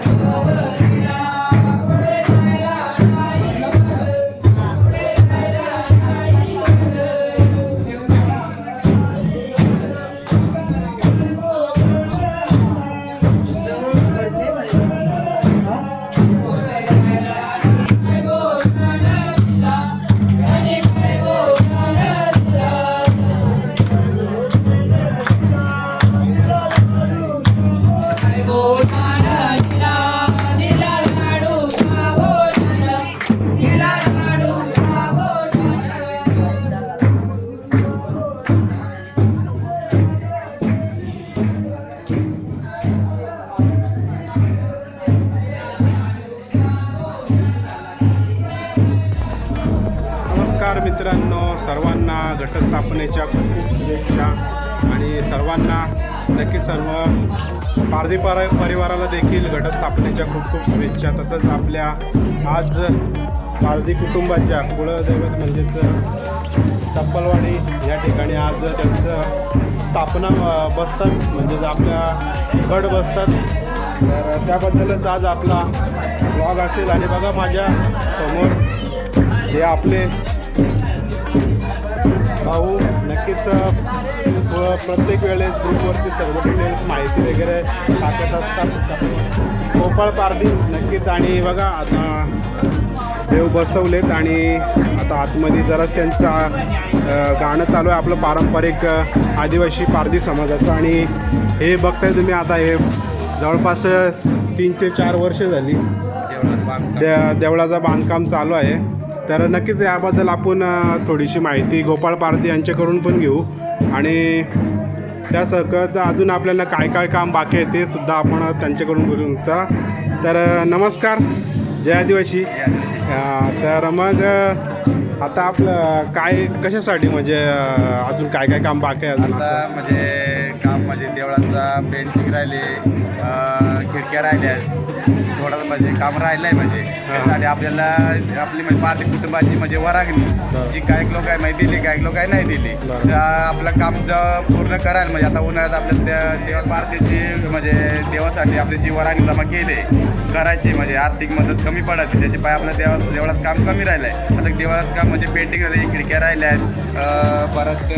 नमस्कार मित्रांनो सर्वांना घटस्थापनेच्या खूप खूप शुभेच्छा. आणि सर्वांना नक्कीच सर्व पारधी पर परिवाराला देखील घटस्थापनेच्या खूप खूप शुभेच्छा. तसंच आपल्या आज पारधी कुटुंबाच्या कुळदैवत म्हणजेच टप्पलवाडी या ठिकाणी आज त्यांचं स्थापना बसतात. म्हणजेच आपल्या गड बसतात. तर त्याबद्दलच आज आपला ब्लॉग असेल. आणि बघा माझ्यासमोर हे आपले भाऊ नक्कीच प्रत्येक वेळेस ग्रुपवरती सर्व डिटेल्स माहिती वगैरे टाकत असतात. गोपाळ पारधी नक्कीच. आणि बघा आता देव बसवलेत आणि आता आतमध्ये जराच त्यांचा गाणं चालू आहे आपलं पारंपरिक आदिवासी पारधी समाजाचं. आणि हे बघताय तुम्ही आता हे जवळपास तीन ते चार वर्ष झाली. देवळाचं बांधकाम चालू आहे. तर नक्कीच याबद्दल आपण थोडीशी माहिती गोपाळ पारधी यांच्याकडून पण घेऊ. आणि त्या सकट अजून आपल्याला काय काय काम बाकी आहे ते सुद्धा आपण त्यांच्याकडून बोलू. चला तर नमस्कार. जय आदिवासी. तर मग आता आपलं काय कशासाठी म्हणजे अजून काय काय काम बाकी आहे अजून? आता म्हणजे काम म्हणजे देवळांचा पेंटिंग राहिले खिडक्या राहिल्या. थोडंसं म्हणजे काम राहिलं आहे म्हणजे त्यासाठी आपल्याला आपली म्हणजे पार्टी कुटुंबाची म्हणजे वरागणी जी काही लोक आहे माहिती दिली काही लोक आहे नाही दिली. तर आपलं काम ज- पूर्ण करायला म्हणजे आता उन्हाळ्यात आपल्या त्या देवा पार्टीची म्हणजे देवासाठी आपली जी वरागणी जमा केली करायची म्हणजे आर्थिक मदत कमी पडते. त्याची पाय आपल्या देवा देवळाचं काम कमी राहिलं आहे आता देवळाचं काम म्हणजे पेंटिंग राहिली खिडक्या राहिल्या आहेत परत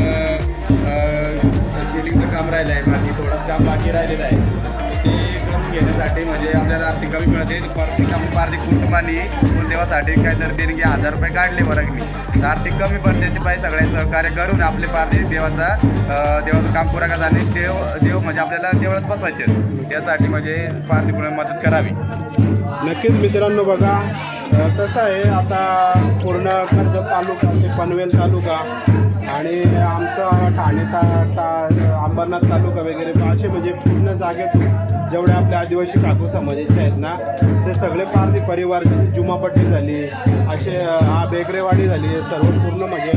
शिलिंगचं काम राहिलं आहे बाकी थोडंच काम बाकी राहिलेलं आहे. ते घेण्यासाठी म्हणजे आपल्याला आर्थिक कमी मिळते. परफेक्ट आपण पार्थिक कुटुंबाने कुलदेवासाठी काहीतरी की हजार रुपये काढले वर्गणी. तर आर्थिक कमी पडते पाहिजे पाय सगळे सहकार्य करून आपले पार्थिक देवाचा देवाचं काम पुरा करत आणि देव देव म्हणजे आपल्याला देवळात बसवायचे. त्यासाठी म्हणजे पार्थिक मदत करावी. नक्कीच मित्रांनो बघा तसं कसं आहे आता पूर्ण कर्जत तालुका ते पनवेल तालुका आणि आमचा ठाणे ता ता अंबरनाथ तालुका वगैरे असे म्हणजे पूर्ण जागेतून जेवढे आपल्या आदिवासी ठाकूर समाजाचे आहेत ना ते सगळे पारधी परिवार जसे जुमापट्टी झाली असे हा बेकरेवाडी झाली सर्व पूर्ण म्हणजे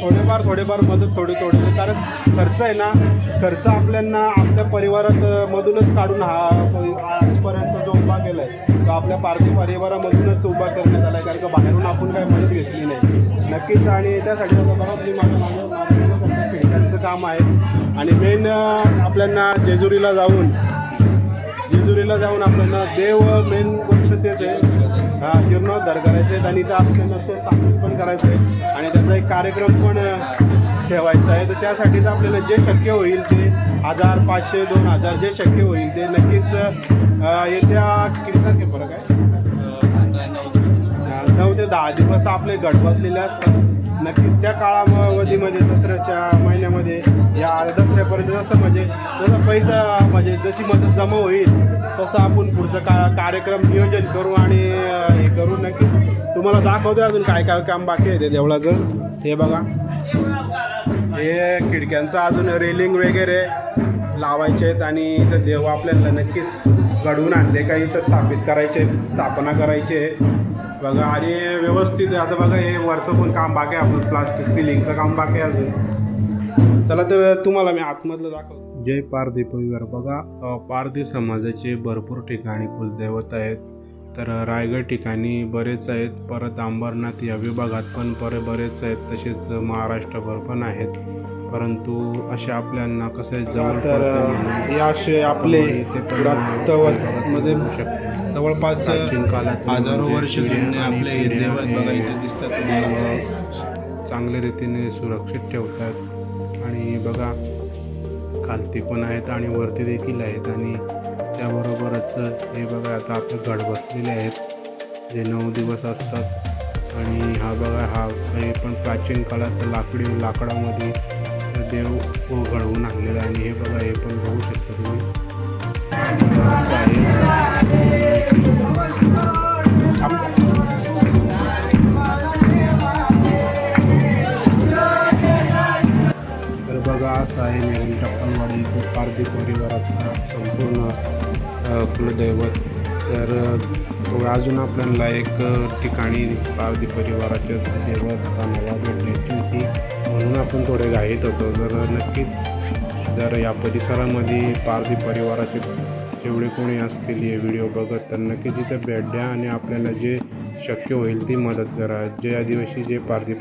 थोडेफार थोडेफार मदत थोडी थोडी कारण खर्च आहे ना खर्च आपल्यांना आपल्या परिवारात मधूनच काढून हा आजपर्यंत जो उभा केला आहे तो आपल्या पार्थिव परिवारामधूनच उभा करण्यात आला आहे कारण का बाहेरून आपण काही मदत घेतली नाही नक्कीच आणि त्यासाठी आता बघा तुम्ही माझ्या काम आहे आणि मेन आपल्यांना जेजुरीला जाऊन जेजुरीला जाऊन आपल्याला देव मेन गोष्ट तेच आहे. हा जीर्णोद्धार करायचे आहेत आणि इथं आपल्याला ते स्थापन पण करायचं आहे. आणि त्याचा एक कार्यक्रम पण ठेवायचा आहे. तर त्यासाठीच आपल्याला जे शक्य होईल ते हजार पाचशे दोन हजार जे शक्य होईल ते नक्कीच येत्या किती तारखेपर्यंत आहे? नऊ ते दहा दिवस आपले गट बसलेले असतात. नक्कीच त्या काळावधीमध्ये दसऱ्याच्या महिन्यामध्ये या दसऱ्यापर्यंत जसं म्हणजे जसं पैसा म्हणजे जशी मदत जमा होईल तसं आपण पुढचं का कार्यक्रम नियोजन करू आणि हे करू. नक्कीच तुम्हाला दाखवतो अजून काय काय काम बाकी आहे ते देवळाचं. हे बघा. हे खिडक्यांचं अजून रेलिंग वगैरे लावायचे आहेत आणि इथं देव आपल्याला नक्कीच घडवून आणले. काही इथं स्थापित करायचे आहेत, स्थापना करायची आहे. बघा आणि व्यवस्थित आता बघा हे वरचं पण काम बाकी आहे आपलं प्लास्टिक सिलिंगचं काम बाकी आहे अजून. चला तर तुम्हाला मी आतमधलं दाखवतो. जय पारधी परिवार बघा पारधी समाजाचे भरपूर ठिकाणी कुलदैवत आहेत. तर रायगड ठिकाणी बरेच आहेत. परत अंबरनाथ या विभागात पण पर बरेच आहेत. तसेच महाराष्ट्रभर पण आहेत. परंतु असे आपल्याला कसं जवळ तर हे असे आपले इथे पण व्रतमध्ये बघू शकतो. जवळपास हजारो वर्ष पिढ्या जुने आणि आपले हे देव बघा इथे दिसतात. तुम्हाला. चांगल्या रीतीने सुरक्षित ठेवतात. आणि बघा खालती पण आहेत आणि वरती देखील आहेत. आणि त्याबरोबरच हे बघा आता आपले घड बसलेले आहेत जे नऊ दिवस असतात. आणि हा बघा हा हे पण प्राचीन काळात लाकडी लाकडामध्ये देव घडवून आणलेला आहे. आणि हे बघा हे पण बघू शकता तुम्ही. बघा असं आहे नेहमी टप्पलवाडी इथे परिवाराचा संपूर्ण कुलदैवत. तर अजून आपल्याला एक ठिकाणी पारधी परिवाराच्याच देवस्थानाला भेट द्यायची होती. म्हणून आपण थोडे घाईत होतो. तर नक्कीच जर या परिसरामध्ये पारधी परिवाराचे जेवढे कोणी असतील हे व्हिडिओ बघत तर नक्कीच तिथे भेट द्या आणि आपल्याला जे शक्य होईल ती मदत करा. जे आदिवासी जे पारधी